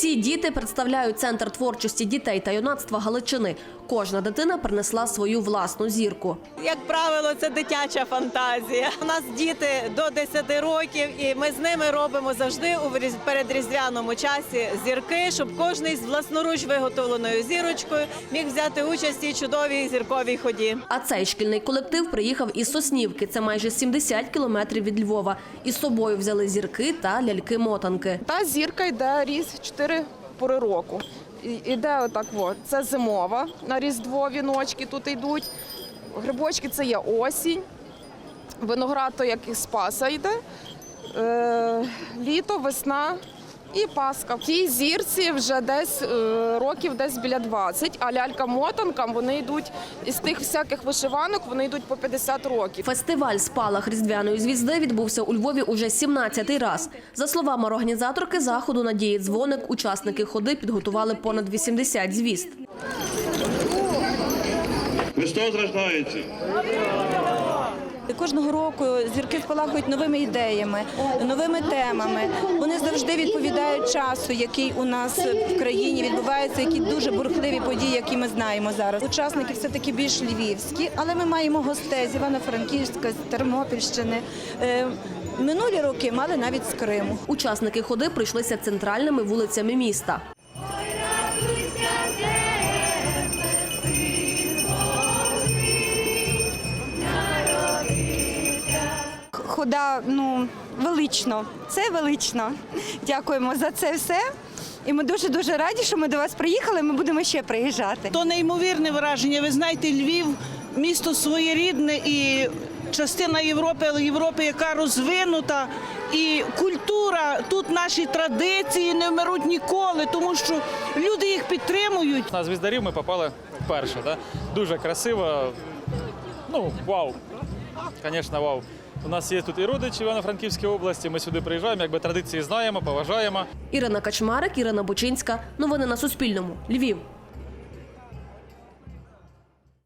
Ці діти представляють центр творчості дітей та юнацтва Галичини. Кожна дитина принесла свою власну зірку. Як правило, це дитяча фантазія. У нас діти до 10 років, і ми з ними робимо завжди у різ- передріздвяному часі зірки, щоб кожен з власноруч виготовленою зірочкою міг взяти участь у чудовій зірковій ході. А цей шкільний колектив приїхав із Соснівки. Це майже 70 кілометрів від Львова. Із собою взяли зірки та ляльки-мотанки. Та зірка йде різ чотири пори року. І- Іде отак, от. це зимова на різдво віночки тут йдуть. Грибочки це є осінь. Виноград то як із Спаса йде. Е, літо, весна і Пасха. В цій зірці вже десь е, років десь біля 20, а лялька-мотанкам вони йдуть із тих всяких вишиванок, вони йдуть по 50 років. Фестиваль спалах різдвяної звізди відбувся у Львові уже 17-й раз. За словами організаторки заходу Надії Дзвоник, учасники ходи підготували понад 80 звізд. Христос рождається. Кожного року зірки спалахують новими ідеями, новими темами. Вони завжди відповідають часу, який у нас в країні відбувається, які дуже бурхливі події, які ми знаємо зараз. Учасники все таки більш львівські, але ми маємо гостей з Івано-Франківська, з Тернопільщини. Е, Минулі роки мали навіть з Криму. Учасники ходи прийшлися центральними вулицями міста. Хода ну велично. Це велично. Дякуємо за це все. І ми дуже дуже раді, що ми до вас приїхали. Ми будемо ще приїжджати. То неймовірне враження. Ви знаєте, Львів місто своєрідне і частина Європи, але Європи, яка розвинута. І культура, тут наші традиції не вмируть ніколи, тому що люди їх підтримують. На звіздарів ми попали вперше. Да? Дуже красиво. Ну, вау. Звісно, вау. У нас є тут і родичі Івано-Франківській області. Ми сюди приїжджаємо, якби традиції знаємо, поважаємо. Ірина Качмарик, Ірина Бучинська. Новини на Суспільному. Львів.